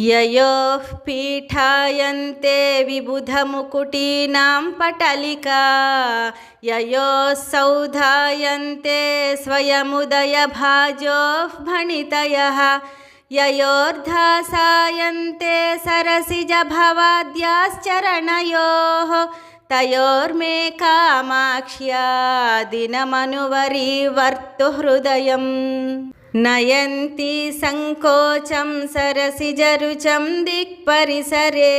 యయోః పీఠాయంతే విబుధముకుటీనాం పటలికా యయోసౌధాయంతే స్వయముదయభాజోః భణితయః యయోర్ధాసాయంతే సరసిజభవాద్యాశ్చరణయోः తయోర్మే కామాక్ష్యా దినమనువరీ worth హృదయం నయంతి సంకోచం సరసిజరుచం దిక్పరిసరే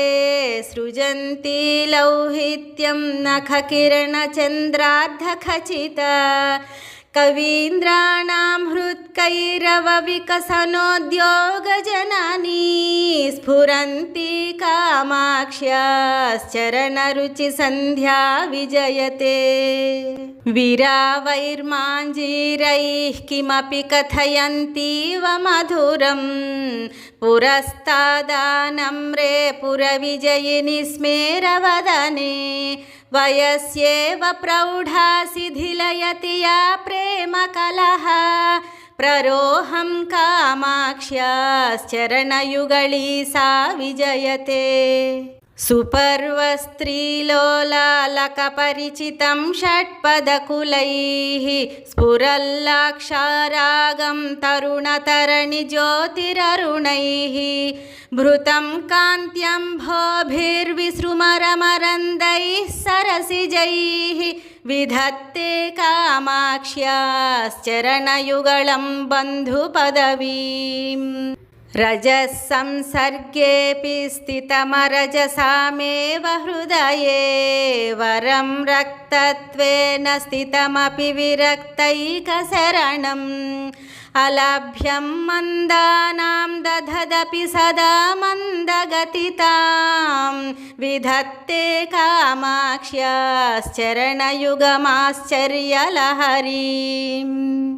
సృజంతి లౌహిత్యం నఖకిరణచంద్రార్ధఖచిత కవీంద్రాణం హృత్కైరవ వికసనోద్యోగజనానీ स्फुरन्ति कामाक्ष्याश्चरणरुचिसन्ध्या विजयते वीरावैर्माञ्जीरैः किमपि कथयन्तीव मधुरं पुरस्तादानम्रे पुरविजयिनि स्मेरवदने वयस्येव प्रौढा शिथिलयति या प्रेमकलः प्ररोहं कामाक्ष्याश्चरणयुगळी सा विजयते सुपर्वस्त्रीलोलालकपरिचितं षट्पदकुलैः स्फुरल्लाक्षारागं तरुणतरणिज्योतिररुणैः भृतं कान्त्यम्भोभिर्विसृमरमरन्दैः सरसिजैः विधत्ते कामाक्ष्याश्चरणयुगलं बन्धुपदवीम् रजः संसर्गेऽपि स्थितमरजसामेव हृदये, वरं रक्तत्वेन स्थितमपि विरक्तैकशरणम्। अलभ्यं मन्दानां दधदपि सदा मन्दगतितां विधत्ते कामाक्ष्याश्चरणयुगमाश्चर्यलहरीम्।